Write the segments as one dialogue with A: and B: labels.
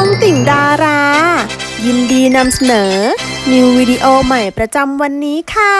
A: องติ่งดารา ยินดีนำเสนอ นิววิดีโอใหม่ประจำวันนี้ค่ะ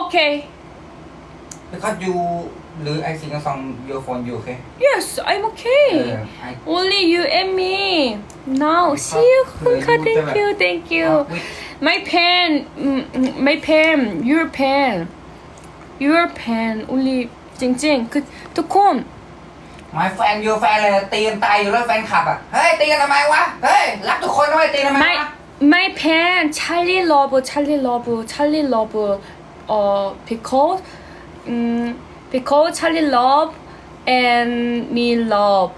B: Okay.
C: Because you lose I sing a song your phone you okay?
B: Yes, I'm okay.
C: Uh, I
B: Only you and me. Now, see you, Kunka. Thank you, thank you.
C: with
B: My pen, mm, mm, my pen, your pen, your pen. Only จริงๆคือทุกคน
C: หมายแฟนยูแฟนเลยตีกันตายอยู่แล้วแฟนขับอะเฮ้ยตีกันทำไมวะเฮ้ยรักทุกคนทำไมตีกันทำไม
B: ไม่
C: ไม่
B: แพนชาลีโอบชาลีโอบชาลีโอบเอ่อพิกอืม because ชาลีโอบ and มี love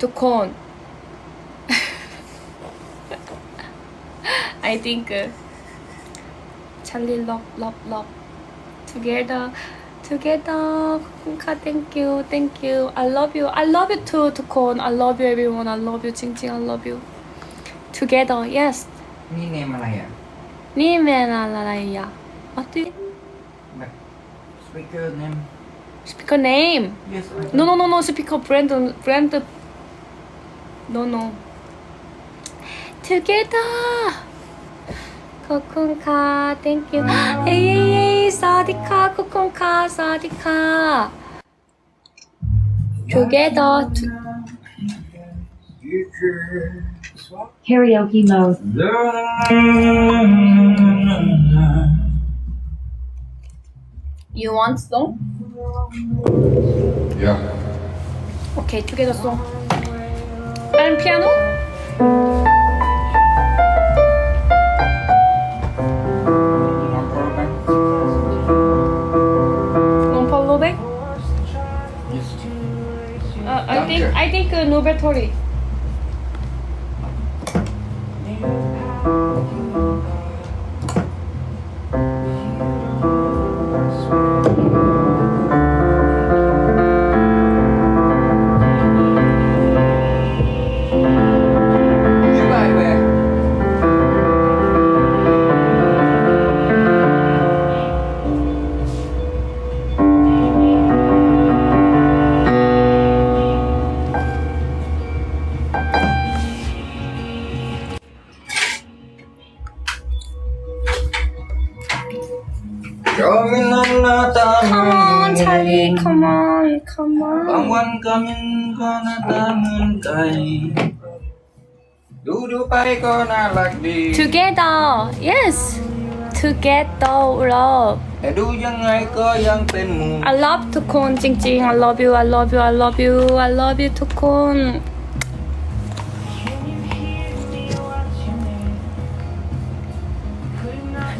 B: ทุกคน I think ชาลีโอบโอบโอบ together together Kunka thank you thank you I love you I love you too ทุกคน I love you everyone I love you จริงๆ I love you together yes
C: นี่เนมอะไรอ่ะ
B: นี่เมนอะไรอ่ะ what do you
C: แบบ speaker name
B: speaker name
C: yes I
B: no no no no speaker brand brand no no together ขอบคุณค่ะ thank you เฮ้ย 사디카 쿠콘카 사디카 together.
D: Karaoke mode.
B: You want song?
E: Yeah.
B: Okay together song. And piano? Think I think uh,
C: you
B: Come on, come
C: บาง
B: on.
C: วันก็มันก็หน้าตาเหมือนไก่ดูดูไปก็น่ารักดี
B: Together, yes. Together, love.
C: แต่ดูยังไงก็ยังเป็นหมู
B: I love ทุกคนจริงๆ I love you, I love you, I love you, I love you ทุกคน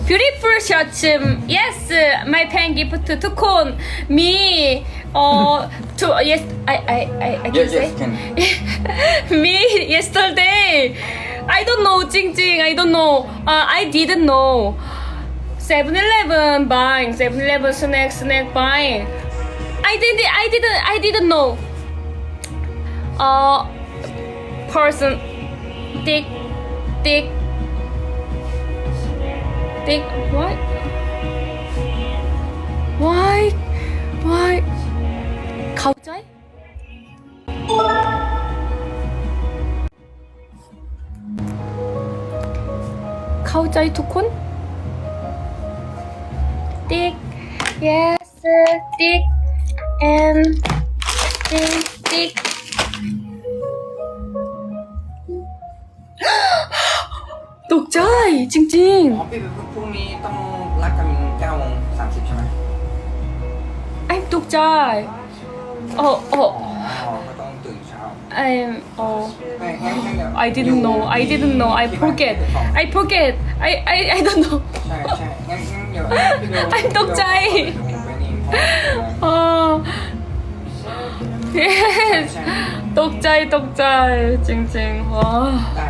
B: beautiful shirts. Yes, uh, my pengi put to con me or to yes I I I, I can
C: yes,
B: say
C: yes, can.
B: me yesterday. I don't know Jing Jing. I don't know. Uh, I didn't know. 7-Eleven buying 7-Eleven snack snack buying. I didn't I didn't I didn't know. Uh person dick dick dick what why why เข้าใจ เข้าใจทุกคน Dick yes Dick and จจริง
C: อ๋อพี่พรุ่งนี้ต้องรักกัน9โมง30ใช่ไหม
B: ๆ ไอ้ตกใจโอ้โอ้
C: อ๋อก็ต้องตื่นเช้า
B: I'm oh
C: ไม่งั้นงั้นเดี๋ยว
B: I didn't know I didn't know I forget I forget I I I don't know
C: ใช่ใช่งั้นงั้นเดี๋ยวพี่ดู
B: ไอ้ตกใจ
C: ไปนี่เพราะ
B: อ๋อ yes
C: ใช่
B: ตกใจตกใจจริงๆว้า
C: ได้ครับผม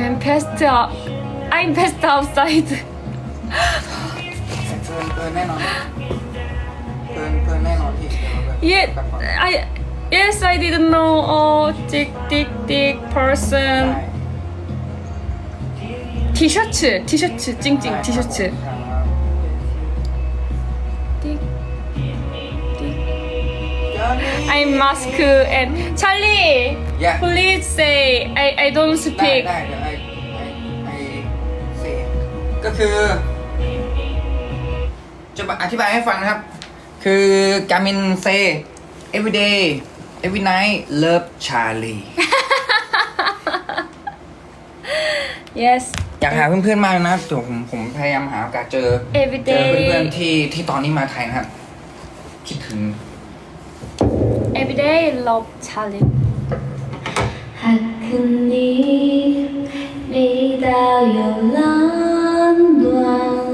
B: I'm passed out I'm passed outside
C: เกินเกินแน่นอน เกินเกินแน่นอนที่เดี๋ยวเราไป
B: yeah
C: กลับก่อน
B: I yes I didn't know oh dick dick dick person
C: ได้
B: 티셔츠 티셔츠 찡찡 티셔츠
C: ครั บ
B: dick dick
C: กัน
B: I'm mask and Charlie.
C: Yeah.
B: Please say I I don't
C: ได้
B: speak.
C: ได้เดี๋ยวไอ้ไอ้ไอ้เซก็คือ จะอธิบายให้ฟังนะครับ คือการมินเซ everyday every night love Charlie
B: Yes.
C: อยากหาเพื่อนๆมากนะเดี๋ยวผมผมพยายามหาโอกาสเจอ
B: Every
C: เจอเพื่อน
B: day.
C: ๆที่ที่ตอนนี้มาไทยนะครับ คิดถึง
B: Every day love Charlie. หากคืนนี้มีดาวอยู่ล้านดวง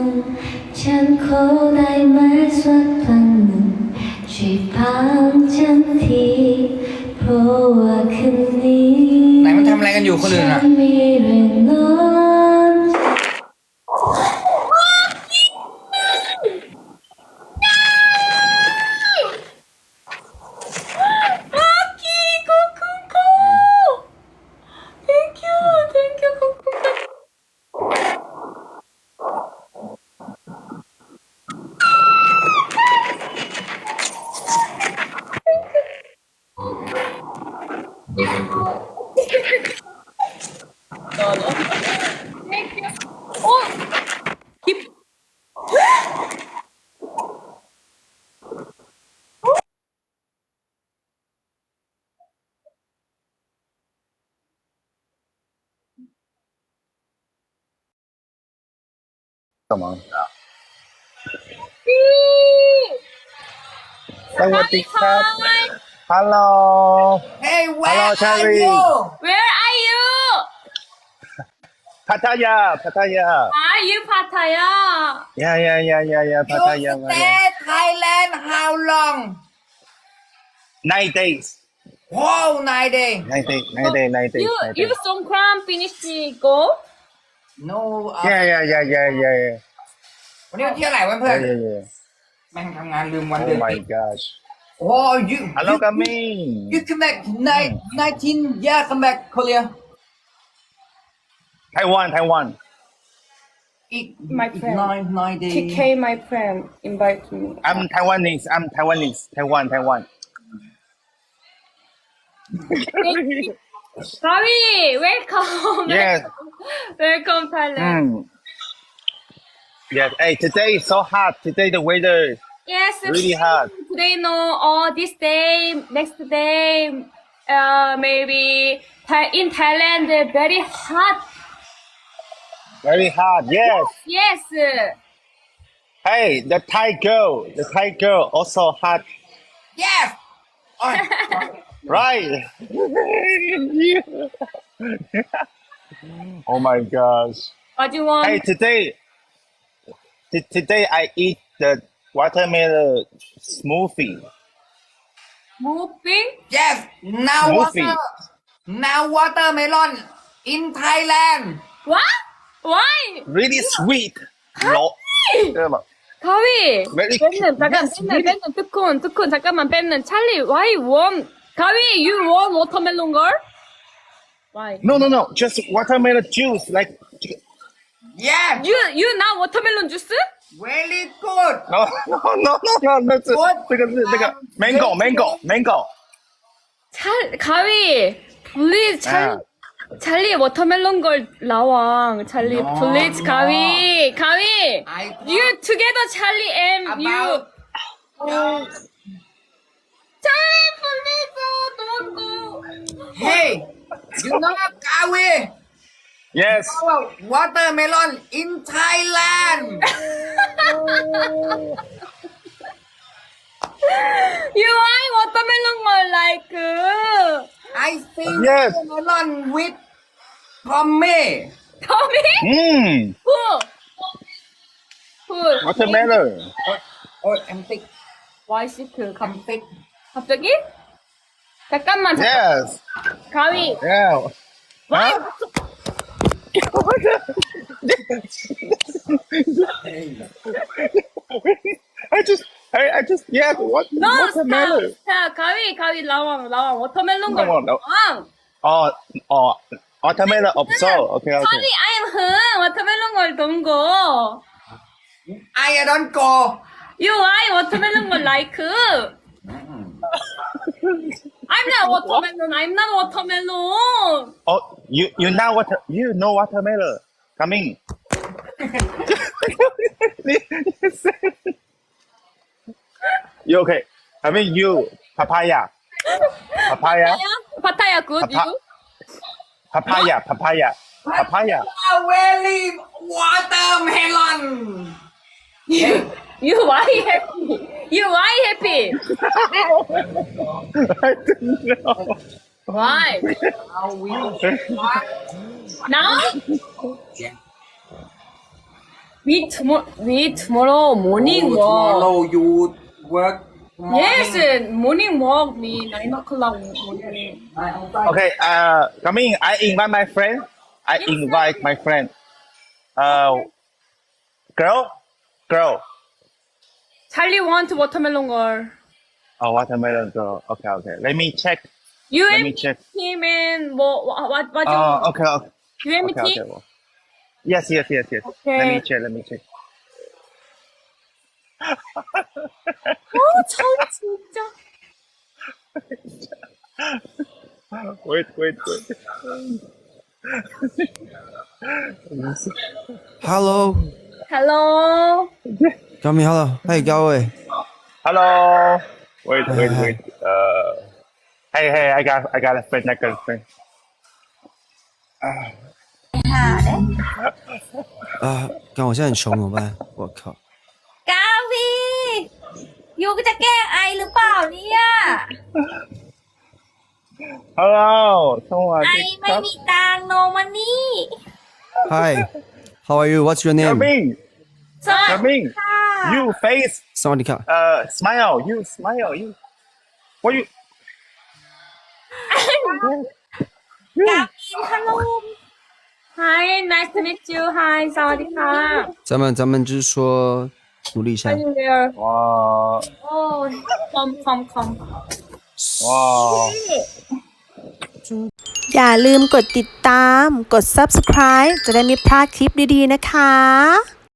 B: ฉันขอได้ไหมสักครั้งหนึ่งช่วยพังฉันทีเพราะว่าคืนนี้
C: ไหนมันทำอะไรกันอยู่คนอื่นอะ
B: ฉัมี
D: Come on. Hello,
B: Hi,
D: Hello.
C: Hey, where
D: Hello,
C: Terry.
D: are
C: you?
B: Where are you?
D: Pattaya, Pattaya.
B: Are you Pattaya?
D: Yeah, yeah, yeah, yeah, yeah, Pattaya.
C: You
D: Maria.
C: stay Thailand how long?
D: Nine days.
C: Whoa, nine days.
D: Nine days, nine days, nine days.
B: You you
D: days.
B: Songkran finish the goal?
C: No อ่ะ
D: Yeah yeah yeah yeah yeah yeah
C: วันนี้วันที่เท่าไหร่วะเพื่อน
D: yeah yeah yeah
C: แม่งทำงานลืมวันเดือ
D: Oh
C: น
D: my
C: ปี
D: gosh
C: โอ้ย you
D: Hello
C: you-
D: kami
C: you come back nine nineteen yeah come back Korea
D: Taiwan Taiwan
C: อีก
B: My
C: อีก
B: friend.
C: nine nine day
B: TK, my friend, invite me.
D: I'm Taiwanese I'm Taiwanese Taiwan Taiwan
B: Sorry, welcome.
D: Yes.
B: welcome, Thailand.
D: Mm. Yes. Hey, today is so hot. Today the weather.
B: Yes.
D: Really hot.
B: Today no, or this day, next day, uh, maybe in Thailand uh, very hot.
D: Very hot. Yes.
B: Yes. yes.
D: Hey, the Thai girl, the Thai girl also hot.
C: Yes.
D: right? oh my gosh!
B: What do you want?
D: Hey, today, t- today I eat the watermelon smoothie.
B: Moving?
C: yes now
D: Smoothie.
C: water now watermelon in Thailand
B: What? Why?
D: Really sweet. No, 잠깐만.
B: 가위.
D: Very
B: 뺏는
D: cute.
B: 잠깐
D: Yes,
B: 뺏는
D: really.
B: 뺏는 뜨콘 뜨콘 잠깐만 뺏는 찰리 why want 가위 you want watermelon girl? Why?
D: No, no, no. Just watermelon juice, like
C: yeah
B: You you not watermelon juice?
C: very good
D: no, no, no, no, no. no. 这
C: What?
D: 这个是这个 mango, mango, mango.
B: 찰 가위 please 찰
D: 아.
B: 찰리 워터멜론 걸 라왕 찰리
C: No,
B: please
C: no.
B: 가위 가위
C: I
B: you together 찰리 and you
C: about no.
B: 찰리 please
C: Hey, you know Kawe?
D: Yes.
C: Watermelon in Thailand.
B: You like watermelon Malaiku.
C: I think
D: Yes.
C: watermelon with Tommy.
B: Tommy?
D: Hmm.
B: Who? Who?
D: watermelon.
C: Oh, or I'm thick.
B: Why is it
C: I'm
B: come?
C: thick.
B: 갑자기 잠깐만 잠깐
D: Yes.
B: 가위
D: Yeah.
B: why
D: I just, I, I just, yes. What?
B: No,
D: watermelon.
B: stop. 자, 가위, 가위, 라왕, 라왕, 워터멜론 걸.
D: 라왕, 라왕.
B: 라왕.
D: Oh, oh, watermelon 없어. Okay, okay.
B: 가위, I'm 흥. 워터멜론 걸 동거.
C: I don't go
B: You, I, 워터멜론 걸 like. I'm not watermelon. I'm not watermelon.
D: Oh, you you know what you know watermelon coming. you okay? I mean you papaya, papaya,
B: Papaya good.
D: Papa-
B: You?
D: papaya, papaya, papaya.
C: very watermelon
B: You why happy? You why happy?
D: I don't know.
B: Why? Now? We tomorrow. We tomorrow morning walk.
C: tomorrow you work
B: Yes, morning walk. Me nine o'clock morning.
D: Okay, uh, coming. I invite my friend. I invite my friend. Uh, girl, girl.
B: Charlie want watermelon girl.
D: Oh, watermelon girl. Okay, okay. Let me check.
B: You
D: Let
B: and
D: me check.
B: him and what what what what
D: Oh, okay, okay.
B: you and
D: Okay,
B: me?
D: okay. Well. Yes, yes, yes, yes.
B: Okay.
D: Let me check. Let me check.
B: 어, 참 진짜.
D: Wait, wait, wait.
E: Hello，
B: Hello.
E: 高明，Hello，嘿，高伟，
D: Hello. Wait, wait, wait. Uh, hey, hey. I got, I got a friend. I got a friend.
E: 啊，刚我现在很穷怎么办？我靠，
F: กาวียูก็จะแก้ไอหรือเปล่าเนี่ย
D: Hello.
F: ไอไม่
D: Come
F: มีตังค์โนมันนี่
E: Hi，How are you？What's your name？
D: Coming.
F: สวัสดี
D: Coming.
F: ค่ะ
D: You face.
E: สวัสดีค่ะ
D: Uh, smile. You smile. You. What you?
F: กาวีฮัลโหล
B: Hi, nice to meet you. Hi, สวัสดีค่ะ.
E: 咱们咱们就是说努力一下
B: Are。you there?
D: Wow.
B: Oh, come, come, come.
D: Wow.
A: อย่าลืมกดติดตาม กด subscribe จะได้ไม่พลาดคลิปดีๆนะคะ